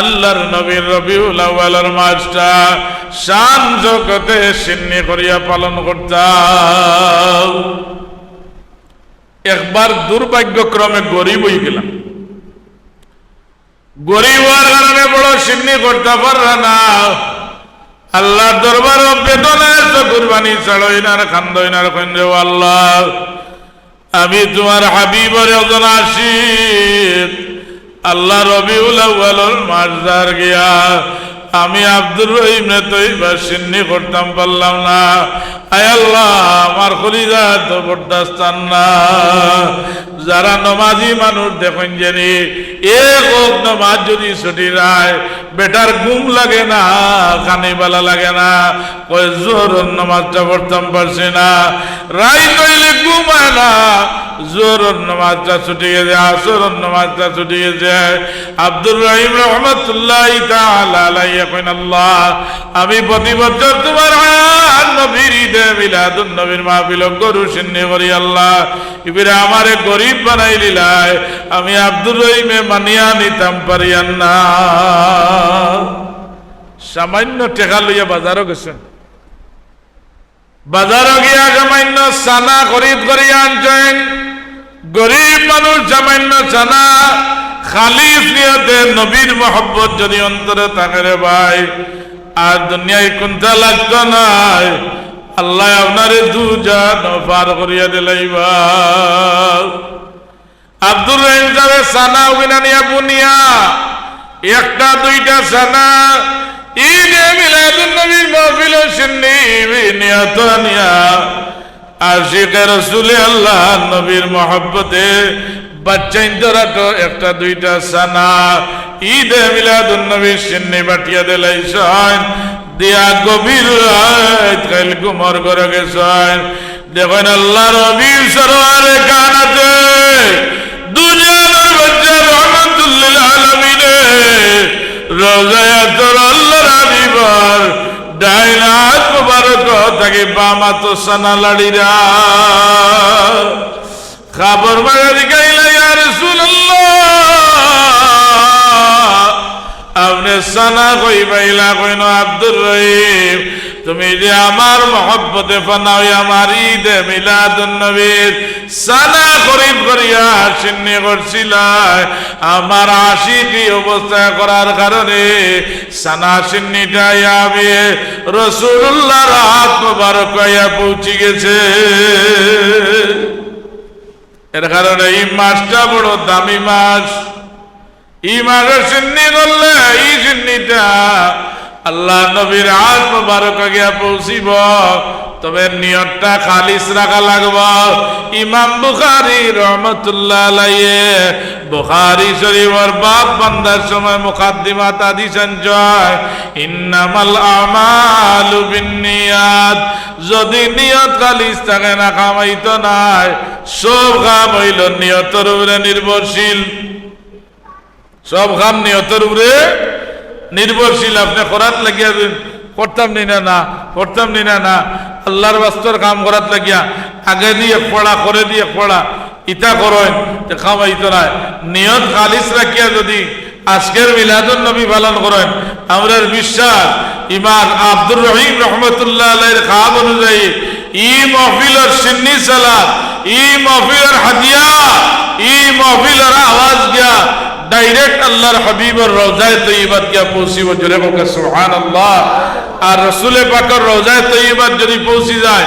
আল্লাহর নবীর রবিউল আউয়ালের মাসটা শান শকতে সিন্নি করিয়া পালন করতা একবার দুর্ভাগ্যক্রমে গরিব হয়ে গেলাম। গরিব হওয়ার কারণে বড় সিন্নি করতে পারবে না। আল্লাহ দরবার বেদনা কুরবানি ছাড়ই না খান্দই না খন্দ আল্লাহ। আমি তোমার হাবিবর একজন আশিক। আল্লাহ রবিউল আউয়ালর মাসদার গিয়া। আমি আব্দুর রহিম তৈ বা সিন্নি করতাম পারলাম না। আয় আল্লাহ, আমার খলিজা তো বরদাস্তান না। যারা নমাজি মানুষ দেখেন জানি, এক হোক নমাজ যদি ছুটি রায় বেটার ঘুম লাগে না কানিবালা লাগে না। কই জোর নমাজটা পড়তাম পারছি না। রাই কইলে ঘুম না। জোর নমাজটা ছুটি গেছে আসর নমাজটা ছুটি গেছে। আব্দুর রহিম রহমতুল্লাহ আল্লাহ, আমি প্রতি বছর তোমার আল্লাহ। আমি মানিয়া সামান্য টেকা লইয়া বাজারও গেছেন বাজারও গিয়া সামান্য সানা খরিদ করিয়া আনছেন। গরিব মানুষ সামান্য সানা খালিস নিয়তে নবীর মহব্বত যদি অন্তরে থাকে রে ভাই, আর দুনিয়ায় কোনটা লাগতো নাই? আল্লাহ আপনারে দুজান পার করিয়া দিলাইবা আব্দুর রহিম সাহেব সানা উবিনানিয়া বুনিয়া, একটা, দুইটা সানা, ঈদে মিলাদুন নবীর মাহফিল সিন্নি নিয়ত নিয়া আশিক রসুল আল্লাহ নবীর মহব্বতে একটা দুইটা সানা। সিন্নি বাটিয়া দিয়া দেখেন আল্লাহ রবির সরোয়ারে কান মুবারক বামা তো সানা লাড়িরা। খাবার মারি গাইলা ইয়ার আপনি সানা কই বাইলা কইন আব্দুর রহিম। তুমি যে আমার মহব্বতে ফানাও আমার ঈদে মিলাদুন নবীর সানা খরিদ করিয়া সিন্নি করছিলা আমার আশিকি অবস্থা করার কারণে সানা সিন্নিটা আমি রসুল্লাহর হাত মোবারক হইয়া পৌঁছে গেছে। এর কারণে এই মাছটা বড় দামি মাছ ই মাছের সিন্নি করলে এই সিন্নিটা আল্লাহ নবীর আজ মুবারক গিয়া পৌঁছিব, তবে নিয়তটা খালিস রাখা লাগব। ইমাম বুখারি রহমতুল্লাহ আলাইয়ে বুখারি শরীফের বাপ বান্দার সময় মুকাদ্দিমাত আদিছেন জয়। ইন্নামাল আমালু বিন্নিয়াত, যদি নিয়ত খালিস থাকে না, কামাইতো নাই। সব কাম হইল নিয়তের উপরে নির্ভরশীল। সব কাম নিয়তের উপরে নির্ভরশীল, আপনি করাত লাগিয়া করতাম নি না না করতাম নি না না। আল্লাহর বাস্তর কাম করাত লাগিয়া, আগে দিয়ে পড়া, করে দিয়ে পড়া, ইতা করেন খামাইত নাই। নিয়ত খালিস রাখিয়া যদি আজকের মিলাদুন নবী পালন করেন আমরা বিশ্বাস ইমান আব্দুর রহিম রহমতুল্লাহ আলাইহির খাব অনুযায়ী, ই মহফিলের সিন্নি সালাত, ই মহফিলের হাদিয়া, ই মহফিলের আওয়াজ গিয়া ডাইরেক্ট আল্লাহর হাবিবর রোজায় তৈবাত গিয়া পৌঁছিব জোরে বলকে সুহান আল্লাহ আর রসুলে পাকর রোজায় তৈবাত যদি পৌঁছি যায়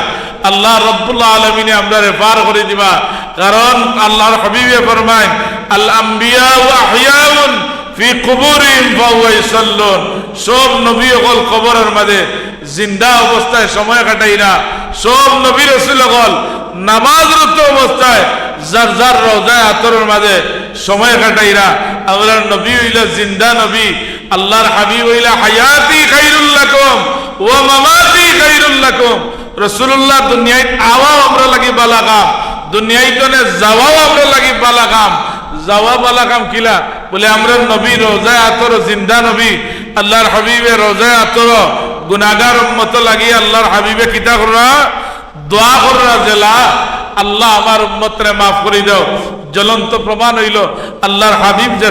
আল্লাহ রব্বুল্লাহ আলমিনে আমরা পার করে দিবা কারণ আল্লাহর হাবিবে ফরমায় আল আম্বিয়া আহিয়াউন ফি কুবুরিহিম ফাহুয়া ইসাল্লুন সব নবী হল কবরের মাঝে জিন্দা অবস্থায় সময় কাটাইরা সব নবী রসুল হল নামাজরত অবস্থায় যার যার রোজায় আতরের মাঝে সময় কাটাইরা আমরা নবী হইলা জিন্দা নবী, আল্লাহর হাবিব হইলা হায়াতি খাইরুল লাকুম ওয়া মামাতি খাইরুল লাকুম। রাসূলুল্লাহ, দুনিয়ায় আওয়াও আমরা লাগি বালা কাম দুনিয়ায় তনে যাওয়াও আমরা লাগি বালা কাম যাওয়া বালা কাম কিলা? বলে আমরা নবী রোজায় আতর, জিন্দা নবী। আল্লাহর হাবিবে রোজায় আতর গুনাগার উম্মত লাগি আল্লাহর হাবিবে কিতা কররা দোয়া কররা জেলা আল্লাহ আমার উম্মতরে মাফ করে দাও। জ্বলন্ত প্রমাণ হইল আল্লাহর হাবিব যে